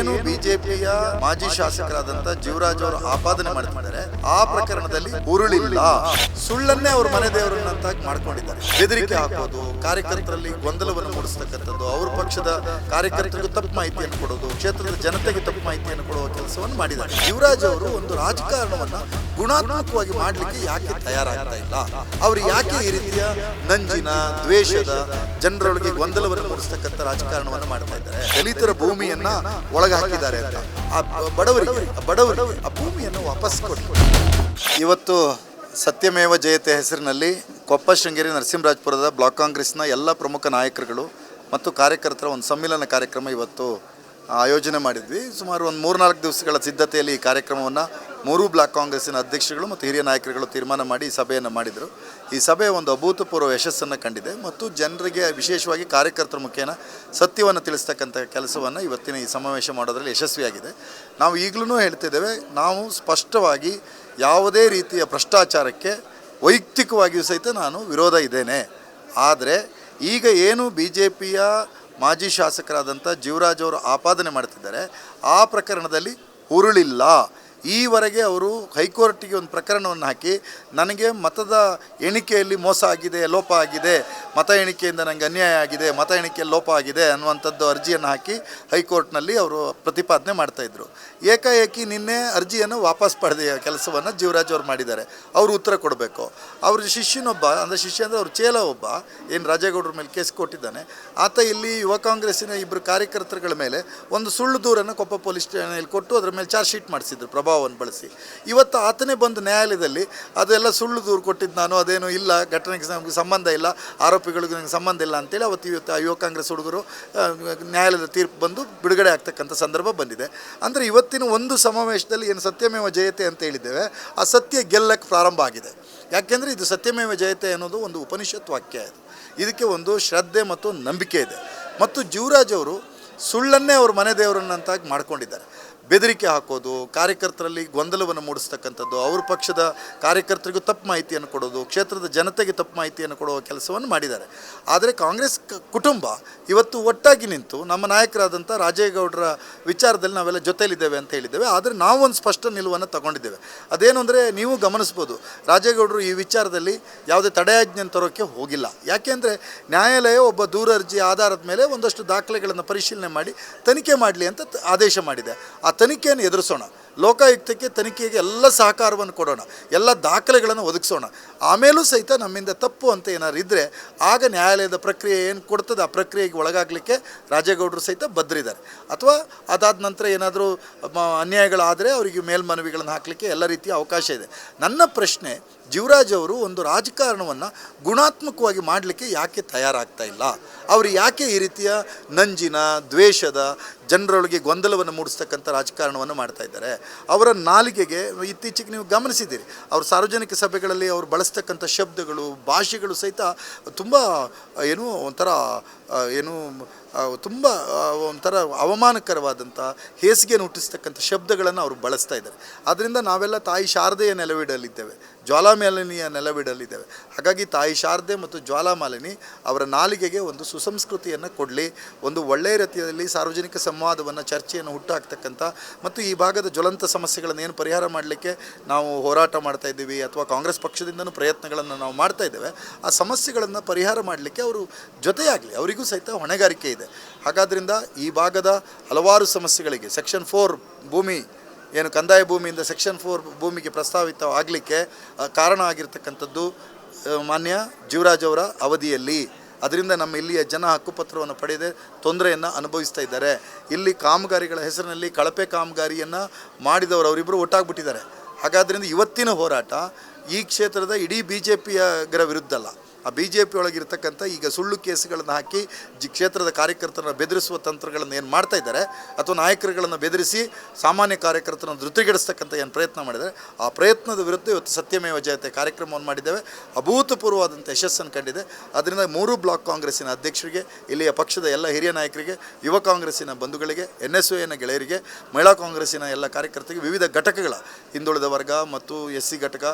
ಏನು ಬಿಜೆಪಿಯ ಮಾಜಿ ಶಾಸಕರಾದಂತ ಜೀವರಾಜ್ ಅವರು ಆಪಾದನೆ ಮಾಡ್ತಿದ್ದಾರೆ, ಆ ಪ್ರಕರಣದಲ್ಲಿ ಉರುಳಿಲ್ಲ. ಸುಳ್ಳನ್ನೇ ಅವ್ರ ಮನೆ ದೇವರನ್ನಂತ ಮಾಡ್ಕೊಂಡಿದ್ದಾರೆ. ಬೆದರಿಕೆ ಹಾಕೋದು, ಕಾರ್ಯಕರ್ತರಲ್ಲಿ ಗೊಂದಲವನ್ನು ಮೂಡಿಸ್ತಕ್ಕಂಥದ್ದು ಅವ್ರ ಪಕ್ಷದ ಕಾರ್ಯಕರ್ತರಿಗೂ ತಪ್ಪು ಮಾಹಿತಿಯನ್ನು ಕೊಡೋದು, ಕ್ಷೇತ್ರದ ಜನತೆಗೆ ತಪ್ಪು ಮಾಹಿತಿಯನ್ನು ಕೊಡುವ ಕೆಲಸವನ್ನು ಮಾಡಿದ್ದಾರೆ. ಯುವರಾಜ್ ಅವರು ಒಂದು ರಾಜಕಾರಣವನ್ನು ಗುಣಾತ್ಮಕವಾಗಿ ಮಾಡಲಿಕ್ಕೆ ಯಾಕೆ ತಯಾರಾಗ್ತಾ ಇಲ್ಲ? ಅವರು ಯಾಕೆ ಈ ರೀತಿಯ ನಂಜಿನ, ದ್ವೇಷದ, ಜನರೊಳಗೆ ಗೊಂದಲವನ್ನು ಮೂಡಿಸ್ತಕ್ಕಂಥ ರಾಜಕಾರಣವನ್ನು ಮಾಡ್ತಾ ಇದ್ದಾರೆ? ದಲಿತರ ಭೂಮಿಯನ್ನ ಒಳಗೆ ಹಾಕಿದ್ದಾರೆ ಅಂತ. ಆ ಬಡವರಿಗೆ ಬಡವರಿಗೆ ಆ ಭೂಮಿಯನ್ನು ವಾಪಸ್ ಕೊಡಿ. ಇವತ್ತು ಸತ್ಯಮೇವ ಜಯತೆ ಹೆಸರಿನಲ್ಲಿ ಕೊಪ್ಪ ಶೃಂಗೇರಿ ನರಸಿಂಹರಾಜಪುರದ ಬ್ಲಾಕ್ ಕಾಂಗ್ರೆಸ್ನ ಎಲ್ಲ ಪ್ರಮುಖ ನಾಯಕರುಗಳು ಮತ್ತು ಕಾರ್ಯಕರ್ತರ ಒಂದು ಸಮ್ಮಿಲನ ಕಾರ್ಯಕ್ರಮ ಇವತ್ತು ಆಯೋಜನೆ ಮಾಡಿದ್ವಿ. ಸುಮಾರು ಒಂದು ಮೂರ್ನಾಲ್ಕು ದಿವಸಗಳ ಸಿದ್ಧತೆಯಲ್ಲಿ ಈ ಕಾರ್ಯಕ್ರಮವನ್ನು ಮೂರು ಬ್ಲಾಕ್ ಕಾಂಗ್ರೆಸ್ಸಿನ ಅಧ್ಯಕ್ಷಗಳು ಮತ್ತು ಹಿರಿಯ ನಾಯಕರುಗಳು ತೀರ್ಮಾನ ಮಾಡಿ ಸಭೆಯನ್ನು ಮಾಡಿದರು. ಈ ಸಭೆ ಒಂದು ಅಭೂತಪೂರ್ವ ಯಶಸ್ಸನ್ನು ಕಂಡಿದೆ ಮತ್ತು ಜನರಿಗೆ ವಿಶೇಷವಾಗಿ ಕಾರ್ಯಕರ್ತರ ಮುಖೇನ ಸತ್ಯವನ್ನು ತಿಳಿಸ್ತಕ್ಕಂಥ ಕೆಲಸವನ್ನು ಇವತ್ತಿನ ಈ ಸಮಾವೇಶ ಮಾಡೋದರಲ್ಲಿ ಯಶಸ್ವಿಯಾಗಿದೆ. ನಾವು ಈಗಲೂ ಹೇಳ್ತಿದ್ದೇವೆ, ನಾವು ಸ್ಪಷ್ಟವಾಗಿ ಯಾವುದೇ ರೀತಿಯ ಭ್ರಷ್ಟಾಚಾರಕ್ಕೆ ವೈಯಕ್ತಿಕವಾಗಿಯೂ ಸಹಿತ ನಾನು ವಿರೋಧ ಇದ್ದೇನೆ. ಆದರೆ ಈಗ ಏನು ಬಿ ಜೆ ಪಿಯ ಮಾಜಿ ಶಾಸಕರಾದಂಥ ಜೀವರಾಜ್ ಅವರು ಆಪಾದನೆ ಮಾಡ್ತಿದ್ದಾರೆ ಆ ಪ್ರಕರಣದಲ್ಲಿ ಉರುಳಿಲ್ಲ ಈವರೆಗೆ ಅವರು ಹೈಕೋರ್ಟಿಗೆ ಒಂದು ಪ್ರಕರಣವನ್ನು ಹಾಕಿ, ನನಗೆ ಮತದ ಎಣಿಕೆಯಲ್ಲಿ ಮೋಸ ಆಗಿದೆ, ಲೋಪ ಆಗಿದೆ, ಮತ ಎಣಿಕೆಯಿಂದ ನನಗೆ ಅನ್ಯಾಯ ಆಗಿದೆ, ಮತ ಎಣಿಕೆಯಲ್ಲಿ ಲೋಪ ಆಗಿದೆ ಅನ್ನುವಂಥದ್ದು ಅರ್ಜಿಯನ್ನು ಹಾಕಿ ಹೈಕೋರ್ಟ್ನಲ್ಲಿ ಅವರು ಪ್ರತಿಪಾದನೆ ಮಾಡ್ತಾಯಿದ್ರು ಏಕಾಏಕಿ ನಿನ್ನೆ ಅರ್ಜಿಯನ್ನು ವಾಪಸ್ ಪಡೆದ ಕೆಲಸವನ್ನು ಜೀವರಾಜ್ ಅವರು ಮಾಡಿದ್ದಾರೆ. ಅವರು ಉತ್ತರ ಕೊಡಬೇಕು. ಅವ್ರ ಶಿಷ್ಯನೊಬ್ಬ, ಅಂದರೆ ಶಿಷ್ಯ ಅಂದರೆ ಅವ್ರ ಚೇಲ ಒಬ್ಬ, ಏನು ರಾಜೇಗೌಡರ ಮೇಲೆ ಕೇಸ್ ಕೊಟ್ಟಿದ್ದಾನೆ. ಆತ ಇಲ್ಲಿ ಯುವ ಕಾಂಗ್ರೆಸ್ಸಿನ ಇಬ್ಬರು ಕಾರ್ಯಕರ್ತರುಗಳ ಮೇಲೆ ಒಂದು ಸುಳ್ಳು ದೂರನ್ನು ಕೊಪ್ಪ ಪೊಲೀಸ್ ಠಾಣೆಯಲ್ಲಿ ಕೊಟ್ಟು ಅದರ ಮೇಲೆ ಚಾರ್ಜ್ ಶೀಟ್ ಮಾಡಿಸಿದ್ರು ಪ್ರಭಾವವನ್ನು ಬಳಸಿ. ಇವತ್ತು ಆತನೇ ಬಂದು ನ್ಯಾಯಾಲಯದಲ್ಲಿ ಅದೆಲ್ಲ ಸುಳ್ಳು ದೂರು ಕೊಟ್ಟಿದ್ದು ನಾನು, ಅದೇನು ಇಲ್ಲ, ಘಟನೆಗೆ ನಮಗೆ ಸಂಬಂಧ ಇಲ್ಲ, ಆರೋಪಿಗಳಿಗೂ ನನಗೆ ಸಂಬಂಧ ಇಲ್ಲ ಅಂತೇಳಿ ಅವತ್ತು ಇವತ್ತು ಯುವ ಕಾಂಗ್ರೆಸ್ ಹುಡುಗರು ನ್ಯಾಯಾಲಯದ ತೀರ್ಪು ಬಂದು ಬಿಡುಗಡೆ ಆಗ್ತಕ್ಕಂಥ ಸಂದರ್ಭ ಬಂದಿದೆ. ಅಂದರೆ ಇವತ್ತಿನ ಒಂದು ಸಮಾವೇಶದಲ್ಲಿ ಏನು ಸತ್ಯಮೇವ ಜಯತೆ ಅಂತ ಹೇಳಿದ್ದೇವೆ, ಆ ಸತ್ಯ ಗೆಲ್ಲಕ್ಕೆ ಪ್ರಾರಂಭ ಆಗಿದೆ. ಯಾಕೆಂದರೆ ಇದು ಸತ್ಯಮೇವ ಜಯತೆ ಅನ್ನೋದು ಒಂದು ಉಪನಿಷತ್ ವಾಕ್ಯ ಇದು. ಇದಕ್ಕೆ ಒಂದು ಶ್ರದ್ಧೆ ಮತ್ತು ನಂಬಿಕೆ ಇದೆ. ಮತ್ತು ಜೀವರಾಜ್ ಅವರು ಸುಳ್ಳನ್ನೇ ಅವ್ರ ಮನೆ ದೇವರನ್ನಂತಾಗಿ ಮಾಡ್ಕೊಂಡಿದ್ದಾರೆ. ಬೆದರಿಕೆ ಹಾಕೋದು, ಕಾರ್ಯಕರ್ತರಲ್ಲಿ ಗೊಂದಲವನ್ನು ಮೂಡಿಸ್ತಕ್ಕಂಥದ್ದು, ಅವ್ರ ಪಕ್ಷದ ಕಾರ್ಯಕರ್ತರಿಗೂ ತಪ್ಪು ಮಾಹಿತಿಯನ್ನು ಕೊಡೋದು, ಕ್ಷೇತ್ರದ ಜನತೆಗೆ ತಪ್ಪು ಮಾಹಿತಿಯನ್ನು ಕೊಡುವ ಕೆಲಸವನ್ನು ಮಾಡಿದ್ದಾರೆ. ಆದರೆ ಕಾಂಗ್ರೆಸ್ ಕುಟುಂಬ ಇವತ್ತು ಒಟ್ಟಾಗಿ ನಿಂತು ನಮ್ಮ ನಾಯಕರಾದಂಥ ರಾಜೇಗೌಡರ ವಿಚಾರದಲ್ಲಿ ನಾವೆಲ್ಲ ಜೊತೆಯಲ್ಲಿದ್ದೇವೆ ಅಂತ ಹೇಳಿದ್ದೇವೆ. ಆದರೆ ನಾವು ಒಂದು ಸ್ಪಷ್ಟ ನಿಲುವನ್ನು ತಗೊಂಡಿದ್ದೇವೆ. ಅದೇನು ಅಂದರೆ ನೀವು ಗಮನಿಸ್ಬೋದು, ರಾಜೇಗೌಡರು ಈ ವಿಚಾರದಲ್ಲಿ ಯಾವುದೇ ತಡೆಯಾಜ್ಞೆ ತರೋಕ್ಕೆ ಹೋಗಿಲ್ಲ. ಯಾಕೆಂದರೆ ನ್ಯಾಯಾಲಯ ಒಬ್ಬ ದೂರ ಅರ್ಜಿ ಆಧಾರದ ಮೇಲೆ ಒಂದಷ್ಟು ದಾಖಲೆಗಳನ್ನು ಪರಿಶೀಲನೆ ಮಾಡಿ ತನಿಖೆ ಮಾಡಲಿ ಅಂತ ಆದೇಶ ಮಾಡಿದೆ. ಆ ತನಿಖೆಯನ್ನು ಎದುರಿಸೋಣ. ಲೋಕಾಯುಕ್ತಕ್ಕೆ ತನಿಖೆಗೆ ಎಲ್ಲ ಸಹಕಾರವನ್ನು ಕೊಡೋಣ, ಎಲ್ಲ ದಾಖಲೆಗಳನ್ನು ಒದಗಿಸೋಣ. ಆಮೇಲೂ ಸಹಿತ ನಮ್ಮಿಂದ ತಪ್ಪು ಅಂತ ಏನಾದ್ರು ಇದ್ದರೆ ಆಗ ನ್ಯಾಯಾಲಯದ ಪ್ರಕ್ರಿಯೆ ಏನು ಕೊಡ್ತದೆ ಆ ಪ್ರಕ್ರಿಯೆಗೆ ಒಳಗಾಗಲಿಕ್ಕೆ ರಾಜೇಗೌಡರು ಸಹಿತ ಬದ್ರಿದ್ದಾರೆ. ಅಥವಾ ಅದಾದ ನಂತರ ಏನಾದರೂ ಅನ್ಯಾಯಗಳಾದರೆ ಅವರಿಗೆ ಮೇಲ್ಮನವಿಗಳನ್ನು ಹಾಕಲಿಕ್ಕೆ ಎಲ್ಲ ರೀತಿಯ ಅವಕಾಶ ಇದೆ. ನನ್ನ ಪ್ರಶ್ನೆ, ಜೀವರಾಜ್ ಅವರು ಒಂದು ರಾಜಕಾರಣವನ್ನು ಗುಣಾತ್ಮಕವಾಗಿ ಮಾಡಲಿಕ್ಕೆ ಯಾಕೆ ತಯಾರಾಗ್ತಾ ಇಲ್ಲ? ಅವರು ಯಾಕೆ ಈ ರೀತಿಯ ನಂಜಿನ, ದ್ವೇಷದ, ಜನರೊಳಗೆ ಗೊಂದಲವನ್ನು ಮೂಡಿಸ್ತಕ್ಕಂಥ ರಾಜಕಾರಣವನ್ನು ಮಾಡ್ತಾ ಇದ್ದಾರೆ? ಅವರ ನಾಲಿಗೆಗೆ ಇತ್ತೀಚೆಗೆ ನೀವು ಗಮನಿಸಿದ್ದೀರಿ. ಅವರು ಸಾರ್ವಜನಿಕ ಸಭೆಗಳಲ್ಲಿ ಅವರು ಬಳಸ್ತಕ್ಕಂಥ ಶಬ್ದಗಳು, ಭಾಷೆಗಳು ಸಹಿತ ತುಂಬ, ಏನು ಒಂಥರ ಏನು ತುಂಬ ಒಂಥರ ಅವಮಾನಕರವಾದಂಥ ಹೇಸಿಗೆಯನ್ನು ಹುಟ್ಟಿಸ್ತಕ್ಕಂಥ ಶಬ್ದಗಳನ್ನು ಅವರು ಬಳಸ್ತಾ ಇದ್ದಾರೆ. ಆದ್ದರಿಂದ ನಾವೆಲ್ಲ ತಾಯಿ ಶಾರದೆಯ ನೆಲವಿಡಲಿದ್ದೇವೆ. ಜ್ವಾಲಾಮಾಲಿನಿಯ ನೆಲವಿಡಲಿದ್ದೇವೆ. ಹಾಗಾಗಿ ತಾಯಿ ಶಾರದೆ ಮತ್ತು ಜ್ವಾಲಾಮಾಲಿನಿ ಅವರ ನಾಲಿಗೆಗೆ ಒಂದು ಸುಸಂಸ್ಕೃತಿಯನ್ನು ಕೊಡಲಿ, ಒಂದು ಒಳ್ಳೆಯ ರೀತಿಯಲ್ಲಿ ಸಾರ್ವಜನಿಕ ಸಂವಾದವನ್ನು, ಚರ್ಚೆಯನ್ನು ಹುಟ್ಟುಹಾಕ್ತಕ್ಕಂಥ ಮತ್ತು ಈ ಭಾಗದ ಜ್ವಲಂತ ಸಮಸ್ಯೆಗಳನ್ನು ಏನು ಪರಿಹಾರ ಮಾಡಲಿಕ್ಕೆ ನಾವು ಹೋರಾಟ ಮಾಡ್ತಾ ಇದ್ದೀವಿ ಅಥವಾ ಕಾಂಗ್ರೆಸ್ ಪಕ್ಷದಿಂದನೂ ಪ್ರಯತ್ನಗಳನ್ನು ನಾವು ಮಾಡ್ತಾ ಇದ್ದೇವೆ, ಆ ಸಮಸ್ಯೆಗಳನ್ನು ಪರಿಹಾರ ಮಾಡಲಿಕ್ಕೆ ಅವರು ಜೊತೆಯಾಗಲಿ, ಅವರಿಗೂ ಸಹಿತ ಹೊಣೆಗಾರಿಕೆ ಇದೆ. ಹಾಗಾದ್ರಿಂದ ಈ ಭಾಗದ ಹಲವಾರು ಸಮಸ್ಯೆಗಳಿಗೆ ಸೆಕ್ಷನ್ ಫೋರ್ ಭೂಮಿ ಏನು ಕಂದಾಯ ಭೂಮಿಯಿಂದ ಸೆಕ್ಷನ್ ಫೋರ್ ಭೂಮಿಗೆ ಪ್ರಸ್ತಾವಿತ ಆಗಲಿಕ್ಕೆ ಕಾರಣ ಆಗಿರ್ತಕ್ಕಂಥದ್ದು ಮಾನ್ಯ ಜೀವರಾಜ್ ಅವರ ಅವಧಿಯಲ್ಲಿ. ಅದರಿಂದ ನಮ್ಮ ಇಲ್ಲಿಯ ಜನ ಹಕ್ಕುಪತ್ರವನ್ನು ಪಡೆಯದೆ ತೊಂದರೆಯನ್ನು ಅನುಭವಿಸ್ತಾ ಇದ್ದಾರೆ. ಇಲ್ಲಿ ಕಾಮಗಾರಿಗಳ ಹೆಸರಿನಲ್ಲಿ ಕಳಪೆ ಕಾಮಗಾರಿಯನ್ನು ಮಾಡಿದವರು ಅವರಿಬ್ಬರು ಒಟ್ಟಾಗ್ಬಿಟ್ಟಿದ್ದಾರೆ. ಹಾಗಾದ್ರಿಂದ ಇವತ್ತಿನ ಹೋರಾಟ ಈ ಕ್ಷೇತ್ರದ ಇಡೀ ಬಿ ಜೆ ಪಿಯಗರ ವಿರುದ್ಧ ಅಲ್ಲ ಆ ಬಿ ಜೆ ಪಿ ಈಗ ಸುಳ್ಳು ಕೇಸುಗಳನ್ನು ಹಾಕಿ ಜಿ ಕ್ಷೇತ್ರದ ಕಾರ್ಯಕರ್ತರನ್ನು ಬೆದರಿಸುವ ತಂತ್ರಗಳನ್ನು ಏನು ಮಾಡ್ತಾ ಇದ್ದಾರೆ ಅಥವಾ ನಾಯಕರುಗಳನ್ನು ಬೆದರಿಸಿ ಸಾಮಾನ್ಯ ಕಾರ್ಯಕರ್ತರನ್ನು ಧೃತಿಗೆಡಿಸ್ತಕ್ಕಂಥ ಏನು ಪ್ರಯತ್ನ ಮಾಡಿದ್ದಾರೆ, ಆ ಪ್ರಯತ್ನದ ವಿರುದ್ಧ ಇವತ್ತು ಸತ್ಯಮೇವ ಜಯತೆ ಕಾರ್ಯಕ್ರಮವನ್ನು ಮಾಡಿದ್ದೇವೆ. ಅಭೂತಪೂರ್ವವಾದಂಥ ಯಶಸ್ಸನ್ನು ಕಂಡಿದೆ. ಅದರಿಂದ ಮೂರು ಬ್ಲಾಕ್ ಕಾಂಗ್ರೆಸ್ಸಿನ ಅಧ್ಯಕ್ಷರಿಗೆ, ಇಲ್ಲಿಯ ಪಕ್ಷದ ಎಲ್ಲ ಹಿರಿಯ ನಾಯಕರಿಗೆ, ಯುವ ಕಾಂಗ್ರೆಸ್ಸಿನ ಬಂಧುಗಳಿಗೆ ಎನ್ ಎಸ್ ಎನ ಗೆಳೆಯರಿಗೆ, ಮಹಿಳಾ ಕಾಂಗ್ರೆಸ್ಸಿನ ಎಲ್ಲ ಕಾರ್ಯಕರ್ತರಿಗೆ ವಿವಿಧ ಘಟಕಗಳ ಹಿಂದುಳಿದ ವರ್ಗ ಮತ್ತು ಎಸ್ ಸಿ ಘಟಕ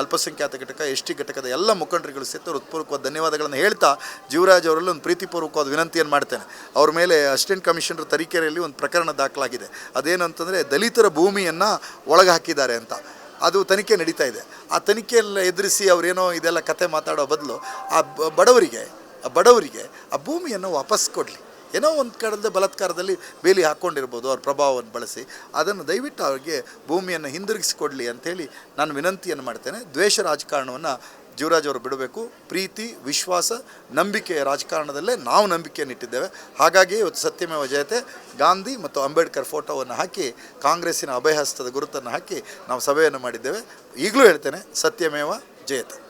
ಅಲ್ಪಸಂಖ್ಯಾತ ಘಟಕ ಎಸ್ ಟಿ ಘಟಕದ ಎಲ್ಲ ಮುಖಂಡರುಗಳು ಸಹಿತ ಅವ್ರ ಹೃತ್ಪೂರ್ವಕವಾದ ಧನ್ಯವಾದಗಳನ್ನು ಹೇಳ್ತಾ ಜೀವರಾಜ್ ಅವರಲ್ಲಿ ಒಂದು ಪ್ರೀತಿಪೂರ್ವಕವಾದ ವಿನಂತಿಯನ್ನು ಮಾಡ್ತೇನೆ. ಅವ್ರ ಮೇಲೆ ಅಸಿಸ್ಟೆಂಟ್ ಕಮಿಷನರ್ ತರೀಕೆರೆಯಲ್ಲಿ ಒಂದು ಪ್ರಕರಣ ದಾಖಲಾಗಿದೆ. ಅದೇನು ಅಂತಂದರೆ ದಲಿತರ ಭೂಮಿಯನ್ನು ಒಳಗೆ ಹಾಕಿದ್ದಾರೆ ಅಂತ. ಅದು ತನಿಖೆ ನಡೀತಾ ಇದೆ. ಆ ತನಿಖೆಯೆಲ್ಲ ಎದುರಿಸಿ ಅವರೇನೋ ಇದೆಲ್ಲ ಕತೆ ಮಾತಾಡೋ ಬದಲು ಆ ಬಡವರಿಗೆ ಆ ಬಡವರಿಗೆ ಆ ಭೂಮಿಯನ್ನು ವಾಪಸ್ ಕೊಡಲಿ. ಏನೋ ಒಂದು ಕಡೆದ ಬಲತ್ಕಾರದಲ್ಲಿ ಬೇಲಿ ಹಾಕ್ಕೊಂಡಿರ್ಬೋದು ಅವ್ರ ಪ್ರಭಾವವನ್ನು ಬಳಸಿ. ಅದನ್ನು ದಯವಿಟ್ಟು ಅವ್ರಿಗೆ ಭೂಮಿಯನ್ನು ಹಿಂದಿರುಗಿಸಿಕೊಡಲಿ ಅಂಥೇಳಿ ನಾನು ವಿನಂತಿಯನ್ನು ಮಾಡ್ತೇನೆ. ದ್ವೇಷ ರಾಜಕಾರಣವನ್ನು ಜೀವರಾಜ್ ಅವರು ಬಿಡಬೇಕು. ಪ್ರೀತಿ, ವಿಶ್ವಾಸ ನಂಬಿಕೆಯ ರಾಜಕಾರಣದಲ್ಲೇ ನಾವು ನಂಬಿಕೆಯನ್ನು ಇಟ್ಟಿದ್ದೇವೆ. ಹಾಗಾಗಿ ಇವತ್ತು ಸತ್ಯಮೇವ ಜಯತೆ, ಗಾಂಧಿ ಮತ್ತು ಅಂಬೇಡ್ಕರ್ ಫೋಟೋವನ್ನು ಹಾಕಿ, ಕಾಂಗ್ರೆಸ್ಸಿನ ಅಭಯಹಸ್ತದ ಗುರುತನ್ನು ಹಾಕಿ ನಾವು ಸಭೆಯನ್ನು ಮಾಡಿದ್ದೇವೆ. ಈಗಲೂ ಹೇಳ್ತೇನೆ, ಸತ್ಯಮೇವ ಜಯತೆ.